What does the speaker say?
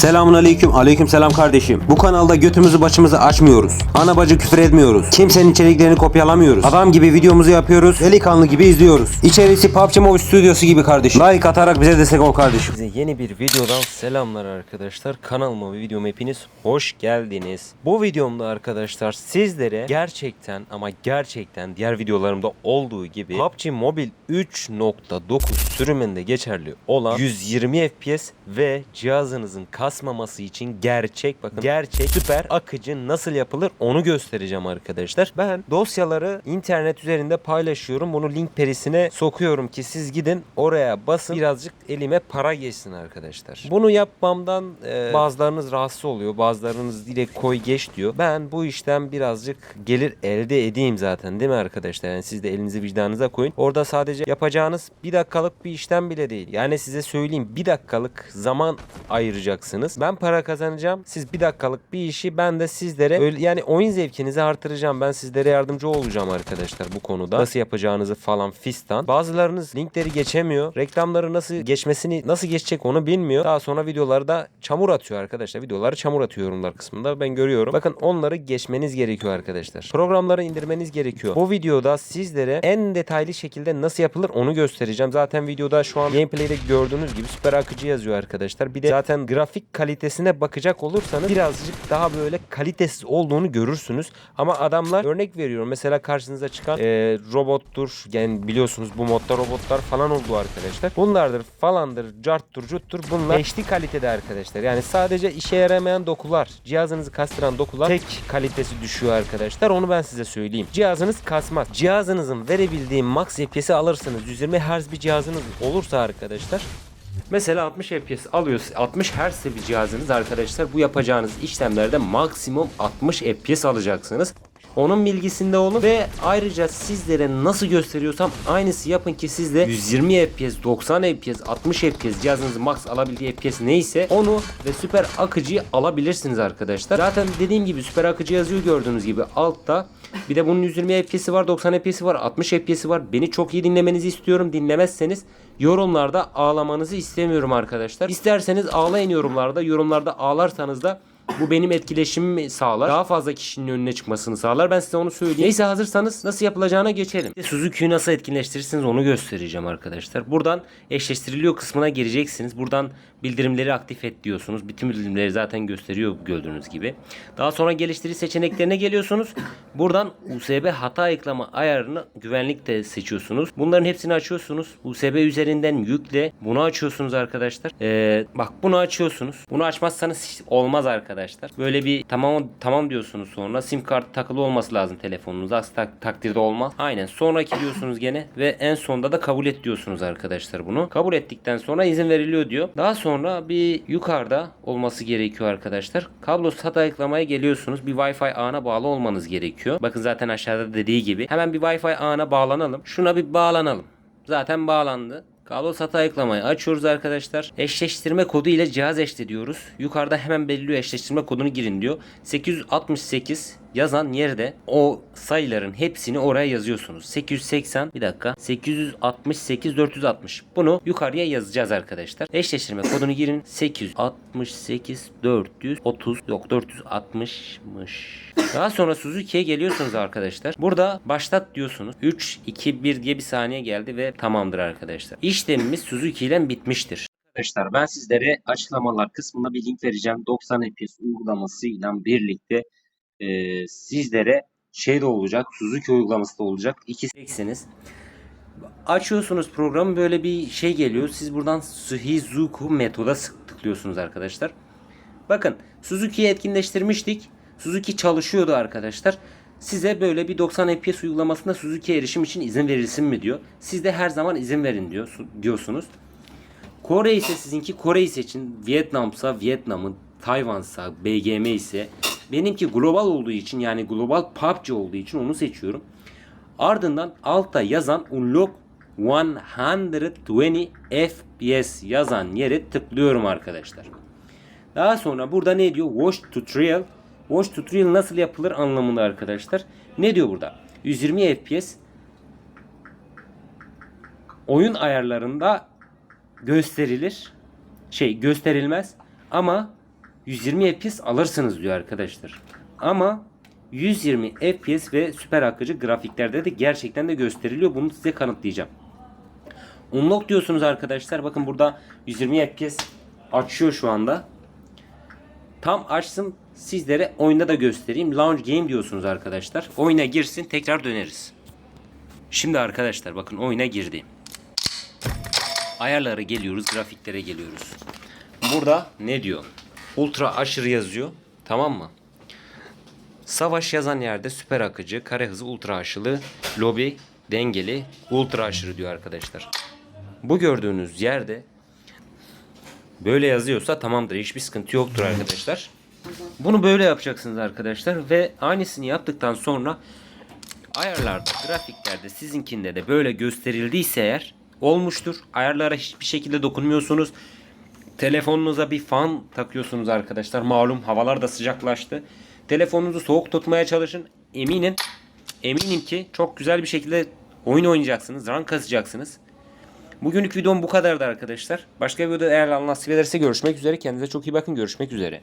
Selamun aleyküm, aleyküm selam kardeşim. Bu kanalda götümüzü başımızı açmıyoruz. Ana bacı küfür etmiyoruz. Kimsenin içeriklerini kopyalamıyoruz. Adam gibi videomuzu yapıyoruz. Delikanlı gibi izliyoruz. İçerisi PUBG Mobile stüdyosu gibi kardeşim. Like atarak bize destek ol kardeşim. Size yeni bir videodan selamlar arkadaşlar. Kanalıma ve videoma hepiniz hoş geldiniz. Bu videomda arkadaşlar sizlere gerçekten ama gerçekten diğer videolarımda olduğu gibi PUBG Mobile 3.9 sürümünde geçerli olan 120 FPS ve cihazınızın kasmaması için gerçek bakın gerçek süper akıcı nasıl yapılır onu göstereceğim arkadaşlar. Ben dosyaları internet üzerinde paylaşıyorum. Bunu link perisine sokuyorum ki siz gidin oraya basın birazcık elime para geçsin arkadaşlar. Bunu yapmamdan e, bazılarınız rahatsız oluyor. Bazılarınız direkt koy geç diyor. Ben bu işten birazcık gelir elde edeyim zaten değil mi arkadaşlar? Yani siz de elinizi vicdanınıza koyun. Orada sadece yapacağınız bir dakikalık bir işlem bile değil. Yani size söyleyeyim bir dakikalık zaman ayıracaksınız. Ben para kazanacağım. Siz bir dakikalık bir işi ben de sizlere öyle, yani oyun zevkinizi artıracağım. Ben sizlere yardımcı olacağım arkadaşlar bu konuda. Nasıl yapacağınızı falan fistan. Bazılarınız linkleri geçemiyor. Reklamları nasıl geçmesini nasıl geçecek onu bilmiyor. Daha sonra videolarda çamur atıyor arkadaşlar. Videoları çamur atıyor yorumlar kısmında. Ben görüyorum. Bakın onları geçmeniz gerekiyor arkadaşlar. Programları indirmeniz gerekiyor. Bu videoda sizlere en detaylı şekilde nasıl yapılır onu göstereceğim. Zaten videoda şu an gameplay'de gördüğünüz gibi süper akıcı yazıyor arkadaşlar. Bir de zaten grafik kalitesine bakacak olursanız birazcık daha böyle kalitesiz olduğunu görürsünüz. Ama adamlar örnek veriyorum. Mesela karşınıza çıkan e, robottur. Yani biliyorsunuz bu modda robotlar falan oldu arkadaşlar. Bunlardır falandır, carttur, cuttur. Bunlar HD kalitede arkadaşlar. Yani sadece işe yaramayan dokular, cihazınızı kastıran dokular tek kalitesi düşüyor arkadaşlar. Onu ben size söyleyeyim. Cihazınız kasmaz. Cihazınızın verebildiği max FPS'i alırsınız. 120 Hz bir cihazınız olursa arkadaşlar Mesela 60 FPS alıyorsunuz. 60 Hz bir cihazınız arkadaşlar. Bu yapacağınız işlemlerde maksimum 60 FPS alacaksınız. Onun bilgisinde olun ve ayrıca sizlere nasıl gösteriyorsam aynısı yapın ki siz de 120 FPS, 90 FPS, 60 FPS cihazınızın max alabildiği FPS neyse onu ve süper akıcıyı alabilirsiniz arkadaşlar. Zaten dediğim gibi süper akıcı yazıyor gördüğünüz gibi altta. Bir de bunun 120 FPS'i var, 90 FPS'i var, 60 FPS'i var. Beni çok iyi dinlemenizi istiyorum. Dinlemezseniz yorumlarda ağlamanızı istemiyorum arkadaşlar. İsterseniz ağlayın yorumlarda. Yorumlarda ağlarsanız da bu benim etkileşimimi sağlar. Daha fazla kişinin önüne çıkmasını sağlar. Ben size onu söyleyeyim. Neyse hazırsanız nasıl yapılacağına geçelim. Suzuki'yi nasıl etkinleştirirsiniz onu göstereceğim arkadaşlar. Buradan eşleştiriliyor kısmına gireceksiniz. Buradan bildirimleri aktif et diyorsunuz. Bütün bildirimleri zaten gösteriyor gördüğünüz gibi. Daha sonra geliştiri seçeneklerine geliyorsunuz. Buradan USB hata eklama ayarını güvenlikte seçiyorsunuz. Bunların hepsini açıyorsunuz. USB üzerinden yükle. Bunu açıyorsunuz arkadaşlar. Ee, bak bunu açıyorsunuz. Bunu açmazsanız olmaz arkadaşlar. Böyle bir tamam tamam diyorsunuz sonra. Sim kart takılı olması lazım telefonunuza. Aksi tak- takdirde olmaz. Aynen. Sonraki diyorsunuz gene ve en sonda da kabul et diyorsunuz arkadaşlar bunu. Kabul ettikten sonra izin veriliyor diyor. Daha sonra bir yukarıda olması gerekiyor arkadaşlar. Kablosuz hata eklemeye geliyorsunuz. Bir Wi-Fi ağına bağlı olmanız gerekiyor. Bakın zaten aşağıda dediği gibi. Hemen bir Wi-Fi ağına bağlanalım. Şuna bir bağlanalım. Zaten bağlandı. Kablo hata eklemeyi açıyoruz arkadaşlar. Eşleştirme kodu ile cihaz eşle diyoruz. Yukarıda hemen belirliyor eşleştirme kodunu girin diyor. 868 yazan yerde o sayıların hepsini oraya yazıyorsunuz. 880 bir dakika 868 460 bunu yukarıya yazacağız arkadaşlar. Eşleştirme kodunu girin 868 430 yok 460'mış. Daha sonra Suzuki'ye geliyorsunuz arkadaşlar. Burada başlat diyorsunuz. 3 2 1 diye bir saniye geldi ve tamamdır arkadaşlar. İşlemimiz Suzuki ile bitmiştir. Arkadaşlar ben sizlere açıklamalar kısmında bir link vereceğim. 90 FPS uygulamasıyla birlikte e, sizlere şey de olacak. Suzuki uygulaması da olacak. İkisiniz. Açıyorsunuz programı böyle bir şey geliyor. Siz buradan Suhizuku metoda tıklıyorsunuz arkadaşlar. Bakın Suzuki'yi etkinleştirmiştik. Suzuki çalışıyordu arkadaşlar. Size böyle bir 90 FPS uygulamasında Suzuki erişim için izin verilsin mi diyor. Siz de her zaman izin verin diyor diyorsunuz. Kore ise sizinki Kore'yi seçin. Vietnamsa Vietnam'ın, Tayvan'sa BGM ise benimki global olduğu için yani global PUBG olduğu için onu seçiyorum. Ardından altta yazan unlock 120 FPS yazan yere tıklıyorum arkadaşlar. Daha sonra burada ne diyor? Watch tutorial. Watch tutorial nasıl yapılır anlamında arkadaşlar. Ne diyor burada? 120 FPS oyun ayarlarında gösterilir. Şey gösterilmez ama 120 FPS alırsınız diyor arkadaşlar. Ama 120 FPS ve süper akıcı grafiklerde de gerçekten de gösteriliyor. Bunu size kanıtlayacağım. Unlock diyorsunuz arkadaşlar. Bakın burada 120 FPS açıyor şu anda. Tam açsın sizlere oyunda da göstereyim. Launch game diyorsunuz arkadaşlar. Oyuna girsin tekrar döneriz. Şimdi arkadaşlar bakın oyuna girdi. Ayarlara geliyoruz, grafiklere geliyoruz. Burada ne diyor? Ultra aşırı yazıyor. Tamam mı? Savaş yazan yerde süper akıcı, kare hızı ultra aşırı, lobi dengeli, ultra aşırı diyor arkadaşlar. Bu gördüğünüz yerde böyle yazıyorsa tamamdır. Hiçbir sıkıntı yoktur arkadaşlar. Bunu böyle yapacaksınız arkadaşlar ve aynısını yaptıktan sonra ayarlarda, grafiklerde sizinkinde de böyle gösterildiyse eğer olmuştur. Ayarlara hiçbir şekilde dokunmuyorsunuz. Telefonunuza bir fan takıyorsunuz arkadaşlar. Malum havalar da sıcaklaştı. Telefonunuzu soğuk tutmaya çalışın. Eminim eminim ki çok güzel bir şekilde oyun oynayacaksınız. Rank kasacaksınız. Bugünlük videom bu kadardı arkadaşlar. Başka bir videoda eğer Allah nasip ederse görüşmek üzere. Kendinize çok iyi bakın. Görüşmek üzere.